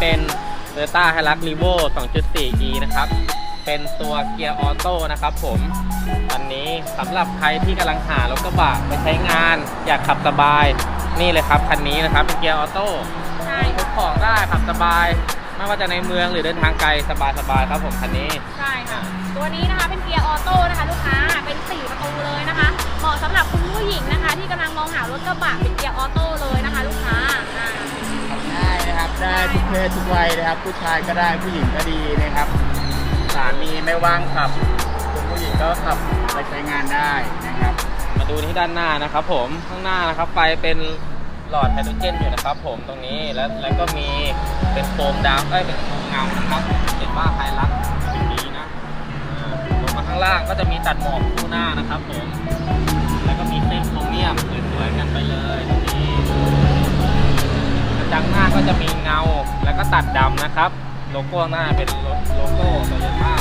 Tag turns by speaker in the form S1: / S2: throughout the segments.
S1: คันนี้เป็น Toyota
S2: Hilux Revo 2.4e นะครับ เป็นตัวเกียร์ออโต้นะครับผมคันนี้สำหรับใครที่กำลังหารถกระบะไปใช้งาน อยากขับสบายนี่เลยครับคันนี้นะครับเป็นเกียร์ออโต้
S1: ใช่
S2: ทุกของได้ขับสบาย ไม่ว่าจะในเมืองหรือเดินทางไกลสบายๆครับผมคันนี้
S1: ใช่ค่ะ ตัวนี้นะคะเป็นเกียร์ออโต้นะคะลูกค้าเป็นสี่ประตูเลยนะคะเหมาะสำหรับคุณผู้หญิงนะคะ ที่กำลังมองหารถกระบะเป็นเกียร์ออโต้เลยนะคะ ลูกค้า
S3: ได้ทุกเพศทุกวัยนะครับ ผู้ชายก็ได้ผู้หญิงก็ดีนะครับ สามีไม่ว่างขับคุณผู้หญิงก็ขับไปใช้งานได้นะครับ
S2: มาดูที่ด้านหน้านะครับ ผมข้างหน้านะครับไฟเป็นหลอดไฮโดรเจนอยู่นะครับ ผมตรงนี้แล้วแล้วก็มีเป็นโคมดำเอ้ยเป็นโคมเงานะครับเห็นว่าไฮลักเป็นนี้นะลงมาข้างล่างก็จะมีตัดหมอกคู่หน้านะครับ ผม แล้วก็มีเส้นโครเมียมสวยๆกันไปเลยตรงนี้ ตัดดำนะครับ โลโก้หน้าเป็นโลโก้โตโยต้า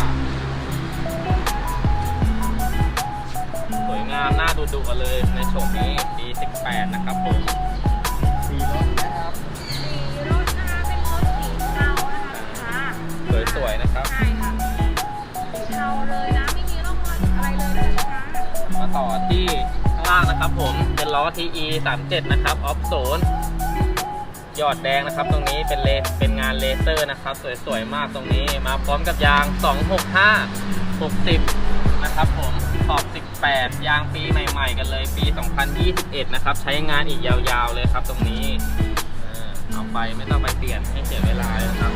S2: สวยงามน่าดูดูกันเลยในโฉมนี้ D18 นะครับผม
S3: สีรถนะครับ
S1: สีรถนะคะเป็นรถสีเทานะคะลูกค้า
S2: สวยๆนะครับ
S1: ใช่ค่ะสีเทาเลยนะไม่มีร่องรอยอะไรเลยนะคะลูกค้า
S2: มาต่อที่ข้างล่างนะครับผมเป็นล้อ TE 37นะครับออฟโซน ยอดแดงนะครับ ตรงนี้เป็นเลเป็นงานเลเซอร์นะครับ สวยๆมากตรงนี้มาพร้อมกับยาง 265 60 นะครับผมขอบ 18 ยางปีใหม่ ๆ กันเลยปี 2021 นะครับ ใช้งานอีกยาวๆเลยครับตรงนี้เอาไปไม่ต้องไปเปลี่ยนให้เสียเวลาเลยนะครับ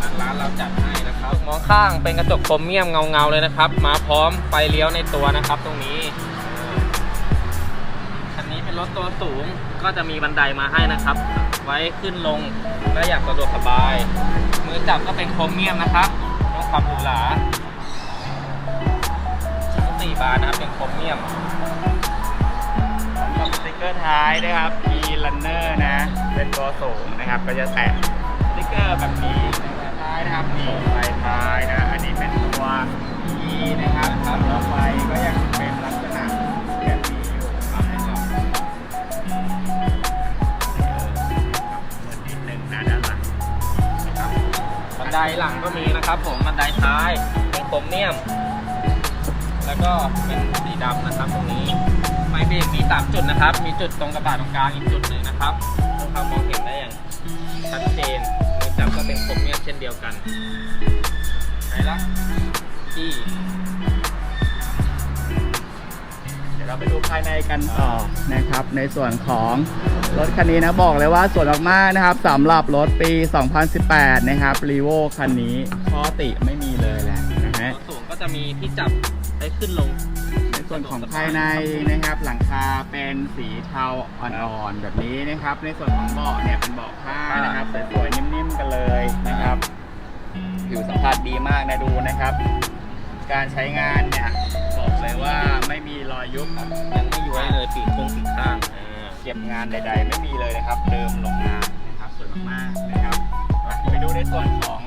S2: ทางร้านเราจัดให้นะครับ มองข้างเป็นกระจกโครเมียมเงาๆเลยนะครับ มาพร้อมไฟเลี้ยวในตัวนะครับ ตรงนี้ รถตัวสูงก็จะมีบันไดมาให้นะครับ ไว้ขึ้นลงและอยากสะดวกสบาย มือจับก็เป็นโครเมียมนะครับต้องความหรูหราทั้งสี่บานนะครับเป็นโครเมียม
S3: กับสติกเกอร์ท้ายนะครับ P Runner นะ เป็นตัวสูงนะครับ ก็จะแตะสติกเกอร์แบบนี้ท้ายนะครับนี่ไฟท้ายนะ อันนี้เป็นตัว E นะครับครับแล้วไฟก็ยังเป็น
S2: ไดหลังก็มีนะครับ ผมบันไดท้ายเป็นโครเมียม แล้วก็เป็นสีดำนะครับ ตรงนี้ไม้เบรกมีสามจุดนะครับ มีจุดตรงกระบะตรงกลางอีกจุดหนึ่งนะครับเพื่อความมองเห็นได้อย่างชัดเจนมือจับก็เป็นโครเมียมเช่นเดียวกันไหนละที่
S3: เดี๋ยวเราไปดูภายในกันต่อนะครับ ในส่วนของรถคันนี้นะบอกเลยว่าสวยมากๆนะครับสำหรับรถปี 2018 นะครับรีโวคันนี้ข้อติไม่มีเลยแหละนะฮะ
S2: ตัวสูงก็จะมีที่จับให้ขึ้นลง
S3: ในส่วนของภายในนะครับหลังคาเป็นสีเทาอ่อนๆแบบนี้นะครับ ในส่วนของเบาะเนี่ยเป็นเบาะผ้านะครับสวยๆนิ่มๆกันเลยนะครับผิวสัมผัสดีมากนะดูนะครับ การใช้งานเนี่ย บอกเลยว่าไม่มีรอยยุบ
S2: ยังไม่ย้วยเลยปีกโค้งปีกข้างอ่า
S3: เก็บงานใด ๆ ไม่มีเลยนะครับ เดิมลงงานนะครับสวยมากๆนะครับไปดูในส่วนของ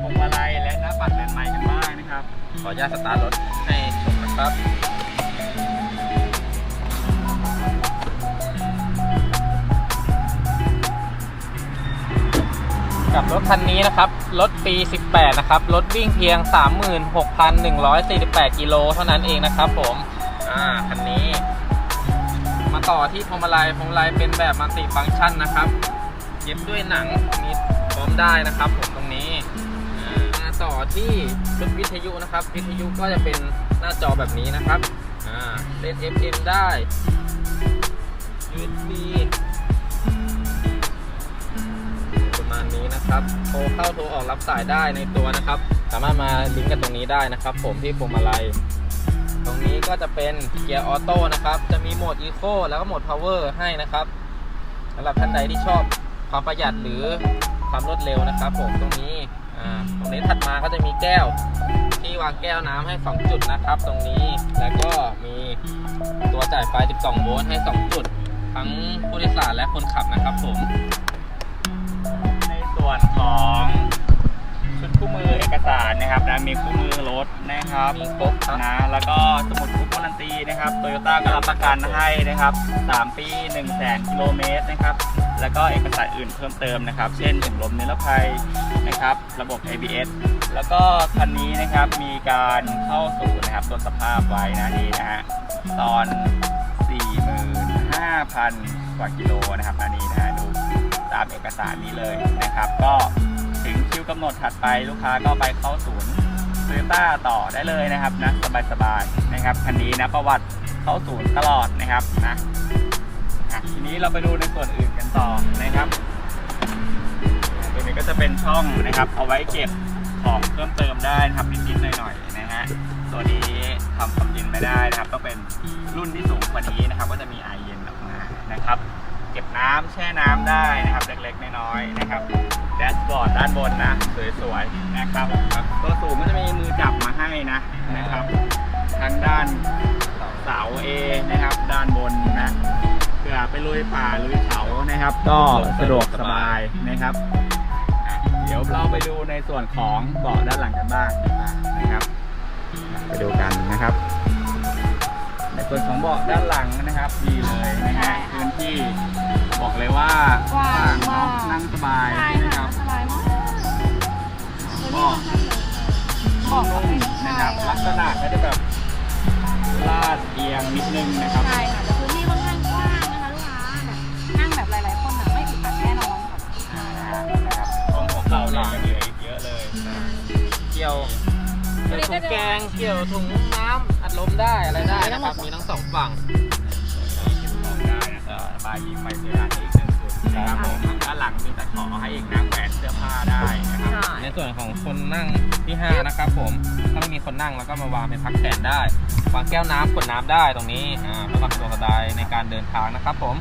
S3: พวงมาลัยและหน้าปัดแลนด์ไมค์กันบ้างนะครับ
S2: ขออนุญาตสตาร์ทรถให้ชมนะครับ กับรถคันนี้นะครับ รถปี 18 นะครับ รถวิ่งเพียง 36,148 กิโลเท่านั้นเองนะครับผม อ่า คันนี้ มาต่อที่พวงมาลัยพวงมาลัยเป็นแบบมัลติฟังก์ชันนะครับ เย็บด้วยหนังมีพร้อมได้นะครับผมตรงนี้มาต่อที่ชุดวิทยุนะครับ วิทยุก็จะเป็นหน้าจอแบบนี้นะครับ อ่า เล่น FM ได้ USB นะครับ โทรเข้าโทรออกรับสายได้ในตัวนะครับ สามารถมาลิงก์กันตรงนี้ได้นะครับ ผมที่พวงมาลัยตรงนี้ก็จะเป็นเกียร์ออโต้นะครับ จะมีโหมด Eco แล้วก็โหมด Power ให้นะครับสำหรับท่านใดที่ชอบความประหยัดหรือความรวดเร็วนะครับ ผมตรงนี้ตรงนี้ถัดมาก็จะมีแก้วที่วางแก้วน้ำให้2จุดนะครับ ตรงนี้แล้วก็มีตัวจ่ายไฟ 12 โวลต์ให้ 2 จุด ทั้งผู้โดยสารและคนขับนะครับผม
S3: มือเอกสารนะครับนะมีคู่มือรถนะครับ
S2: มีครบครับ
S3: นะแล้วก็สมุดคู่การันตีนะครับโตโยต้าก็รับประกันให้นะครับ 3 ปี 1 0 0 0 0แกิโลเมตรนะครับแล้วก็เอกสารอื่นเพิ่มเติมนะครับ เช่นถุงลมนิรภัยนะครับระบบ ABS แล้วก็คันนี้นะครับมีการเข้าสู่นะครับตรวจสภาพไว้นะนี่นะฮะตอน 45,000 กว่ากิโลนะครับอันนี้นะฮะดูตามเอกสารนี้เลยนะครับ ก็ถึงคิว กำหนดถัดไปลูกค้าก็ไปเข้าศูนย์โตโยต้าต่อได้เลยนะครับนะสบายๆนะครับคันนี้นะประวัติเข้าศูนย์ตลอดนะครับนะทีนี้เราไปดูในส่วนอื่นกันต่อนะครับตัวนี้ก็จะเป็นช่องนะครับ เอาไว้เก็บของเพิ่มเติมได้นะครับนิดๆหน่อยๆนะฮะตัวนี้ทำความเย็นไม่ได้นะครับต้องเป็นรุ่นที่สูงกว่านี้นะครับ ก็จะมีไอเย็นออกมานะครับ เก็บน้ำแช่น้ำได้นะครับ เล็กๆน้อยๆนะครับแดชบอร์ดด้านบนนะ สวยๆนะครับครับตัวสูงก็จะมีมือจับมาให้นะนะครับทางด้านเสาเอนะครับ ด้านบนนะเผื่อไปลุยป่าลุยเขานะครับ ก็สะดวกสบายนะครับอะเดี๋ยวเราไปดูในส่วนของเบาะด้านหลังกันบ้างอะนะครับ ไปดูกันนะครับ ในส่วนของเบาะด้านหลังนะครับดีเลยนะฮะพื้นที่บอกเลยว่าก
S1: ว้าง
S3: เนาะ
S1: มาก
S3: นั่งสบาย
S1: ใช่
S3: นะค
S1: ค่ะ
S3: รับ
S1: สบายมากตัวนี้
S3: เบาะ
S1: ค่อนข้างเลยบอก
S3: นุ่มนะครับลักษณะก็จะแบบลาดเอียงนิดนึงนะครับ
S1: ใช่ค่ะแต่พื้นที่ค่อนข้างกว้างนะคะลูกค้าแบบนั่งแบบหลายๆคนแบบไม่อึดอัดแน่นอนค่ะ
S3: อ่านะครับของของเราเนี่ยยังเหลืออีกเยอะเลยนะ
S2: เกี่ยว เกี่ยวถุงแกงเกี่ยวถุงน้ำอัดลมได้อะไรได้นะครับ มีทั้งสองฝั่ง
S3: ของได้นะครับระบายยิงไฟเสียดานอีกหนึ่งจุดนะครับผมด้านหลังมีตะขอให้อีกนะแขวนเสื้อผ้าได้นะครับ
S2: ในส่วนของคนนั่งที่ห้านะครับผม ถ้าไม่มีคนนั่งแล้วก็มาวางเป็นพักแขนได้ วางแก้วน้ำกดน้ำได้ตรงนี้ อ่าเพื่อความสะดวกสบายในการเดินทางนะครับผม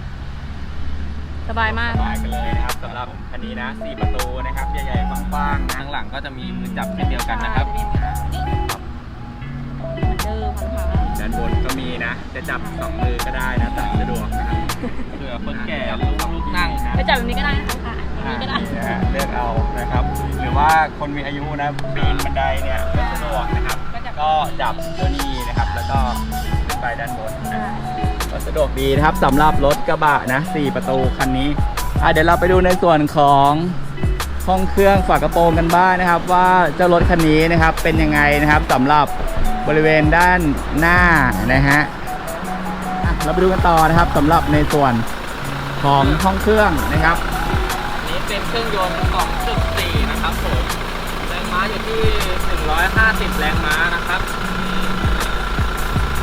S1: สบายมาก
S3: สบายกันเลยนะครับสำหรับคันนี้นะ 4 ประตูนะครับ ใหญ่ๆกว้างๆนะ
S2: ข้างหลังก็จะมีมือจับเช่นเดียวกันนะครับ
S1: เหมือนเดิมค่ะ
S3: ด้านบนก็มีนะ จะจับสองมือก็ได้นะแต่สะดวกนะครับ
S2: เผื่อคนแก่ลุกลุกนั่ง
S1: ไปจับแบบนี้ก็ได้นะคะค่ะแบบนี้ก็ได้
S3: นะฮะเลือกเอานะครับ หรือว่าคนมีอายุนะปีนบันไดเนี่ยไม่สะดวกนะครับ ก็จับตัวนี้นะครับ แล้วก็ขึ้นไปด้านบนนะ ก็สะดวกดีนะครับสำหรับรถกระบะนะ 4 ประตูคันนี้อะเดี๋ยวเราไปดูในส่วนของห้องเครื่องฝากระโปรงกันบ้างนะครับ ว่าเจ้ารถคันนี้นะครับเป็นยังไงนะครับสำหรับ บริเวณด้านหน้านะฮะเราไปดูกันต่อนะครับสำหรับในส่วนของห้องเครื่องนะครับ
S2: นี้เป็นเครื่องยนต์2.4นะครับผมแรงม้าอยู่ที่ 150 แรงม้านะครับ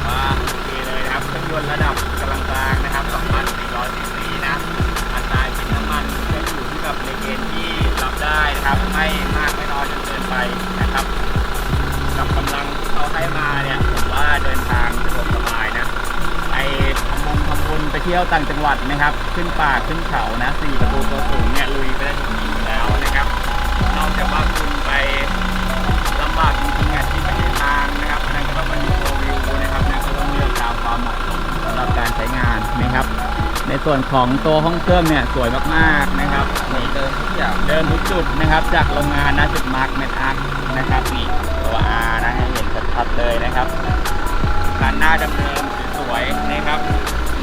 S3: ว่าโอเคเลยนะครับเครื่องยนต์ระดับกำลังกลางนะครับ2,400ซีซีนะอัตราชิ้นน้ำมันก็อยู่ที่แบบในเกณฑ์ที่รับได้นะครับไม่มากไม่น้อยจนเที่ยวต่างจังหวัดนะครับ ขึ้นป่าขึ้นเขานะสี่ประตูตัวสูงเนี่ยลุยไปได้ถึงนี้แล้วนะครับ นอกจากว่าคุณไปลำบากจริงๆอะที่ไม่ใช่ทางนะครับนนั้นก็ต้องมาดูตัววิวนะครับนะก็ต้องเลือกตามความเหมาะสมสำหรับการใช้งานนะครับ ในส่วนของตัวห้องเครื่องเนี่ยสวยมากๆนะครับนี่
S2: เดินทุกอย่าง
S3: เดินทุกจุดนะครับ จากโรงงานนะจุดมาร์กเมทอาร์นะครับนี่ตัว R นะให้เห็นชัดๆเลยนะครับด้านหน้าเดิมๆสวยนะครับ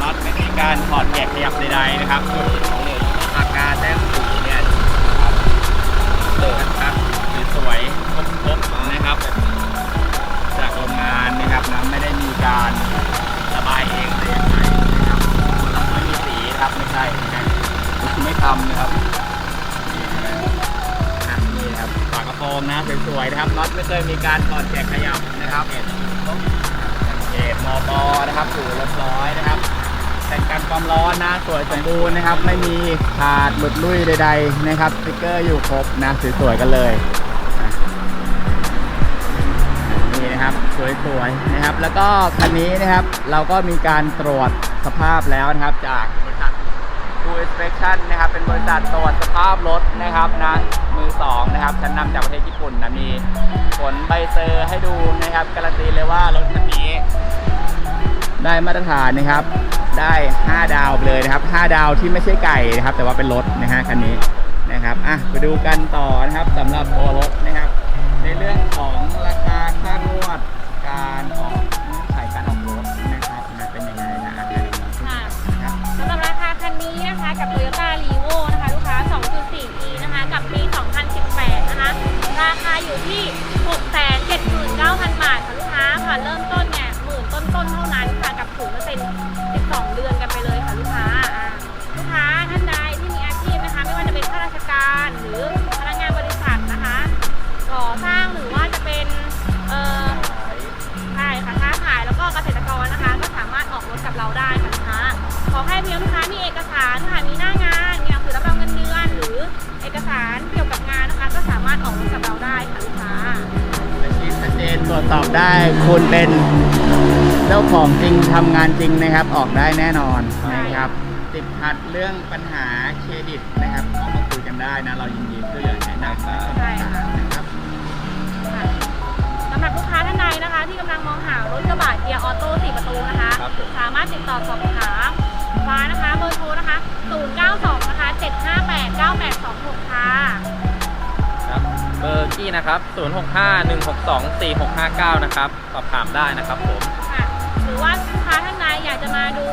S3: น็อตไม่มีการถอดแกะขยับใดๆนะครับจุดของเหลวปากกาแต้มสีเนี่ยครับเดินครับสวยๆครบๆนะครับ จากโรงงานนะครับนะไม่ได้มีการระบายเองแต่อย่างใดนะครับไม่มีสีนะครับไม่ใช่ไม่ทำนะครับนี่นะครับฝากระโปรงนะสวยๆนะครับน็อตไม่เคยมีการถอดแกะขยับนะครับเกตมอปอนะครับอยู่รียบร้อยนะครับ แต่งกันความร้อนนะสวยสมบูรณ์นะครับ ไม่มีขาดหลุดลุ่ยใด ๆ นะครับสติกเกอร์อยู่ครบนะสวยๆกันเลยนี่นะครับสวยๆนะครับ แล้วก็คันนี้นะครับเราก็มีการตรวจสภาพแล้วนะครับจากบริษัทโต True Inspection นะครับ เป็นบริษัทตรวจสภาพรถนะครับนะมือสองนะครับชั้นนำจากประเทศญี่ปุ่นนะมีผลใบเซอร์ให้ดูนะครับการันตีเลยว่ารถคันนี้ ได้มาตรฐานนะครับ ได้ 5 ดาวไปเลยนะครับ 5 ดาวที่ไม่ใช่ไก่นะครับ แต่ว่าเป็นรถนะฮะคันนี้นะครับอะไปดูกันต่อนะครับสำหรับตัวรถนะครับ ในเรื่องของราคาค่างวดการออกเงื่อนไขการออกรถนะครับนะเป็นยังไงนะอะให้ดู
S1: ค่ะ
S3: นะครับ
S1: สำหรับราคาคันนี้นะคะกับ Toyota r e v o นะคะลูกค้า 2.4e นะคะกับปี 2018 นะคะ ราคาอยู่ที่ 679,000 บาทค่ะลูกค้าค่ะเริ่มต้น ตอบได้คุ
S3: ณเป็นเจ้าของจริงทำงานจริงนะครับ ออกได้แน่นอนนะครับติดพัดเรื่องปัญหาเครดิตนะครับก็มาคุยกันได้นะ เรายินดีช่วยเหลือแนะนำนะ
S1: ใช่ค่ะ
S3: ครับ
S1: สำหรับลูกค้าท่านใดนะคะ ที่กำลังมองหารถกระบะเกียร์ออโต้4ประตูนะคะสามารถติดต่อสอบถามฟ้านะคะเบอร์โทรนะคะ
S2: 0 9 นะครับ 0651624659 นะครับ สอบถามได้นะครับผม
S1: ค่ะหรือว่าลูกค้าท่านใดอยากจะมาดู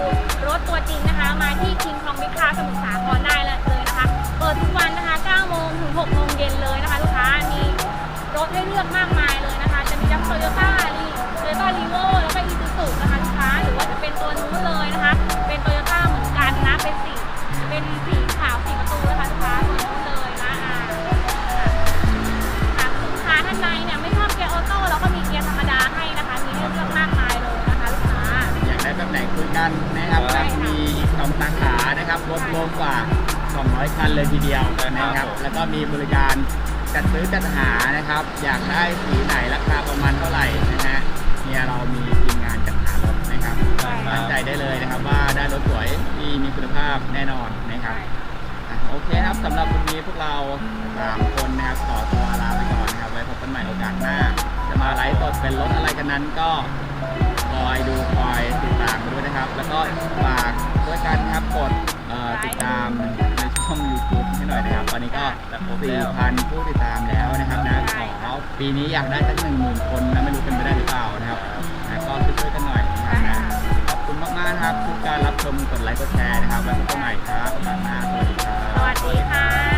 S1: รถตัวจริงนะคะ มาที่คิงคองวิคาสมุทรสาครได้เลยนะคะ เปิดทุกวันนะคะ9โมงถึง6โมงเย็นเลยนะคะ ลูกค้ามีรถให้เลือกมากมายเลยนะคะ จะมีทั้งโตโยต้ารีโตโยต้ารีโวแล้ว มีบริกา
S3: รจัดซื้อจัดหานะครับ อยากได้สีไหนราคาประมาณเท่าไหร่นะฮะเนี่ยเรามีทีมงานจัดหารถนะครับ
S1: ใช่ค่ะ
S3: มั่นใจได้เลยนะครับ ว่าได้รถสวยที่มีคุณภาพแน่นอนนะครับอะโอเคครับสำหรับวันนี้พวกเราสามคนนะครับขอตัวลาไปก่อนนะครับ ไว้พบกันใหม่โอกาสหน้า จะมาไลฟ์สดเป็นรถอะไรกันนั้นก็คอยดูคอยติดตามด้วยนะครับ แล้วก็ฝากด้วยกันครับกดเอ่อติดตามใน ช่อง YouTube ให้หน่อยนะครับ ตอนนี้ก็ 4,000 ผู้ติดตามแล้วนะครับนะขอปีนี้อยากได้สักหมื่นคนนะไม่รู้เป็นไปได้หรือเปล่านะครับนะก็ช่วยๆกันหน่อยนะครับขอบคุณมากๆนะครับทุกการรับชมกดไลค์กดแชร์นะครับ แล้วพบกันใหม่ครับวันหน้าสวัสดีครับ สวัส
S2: ดีค่ะ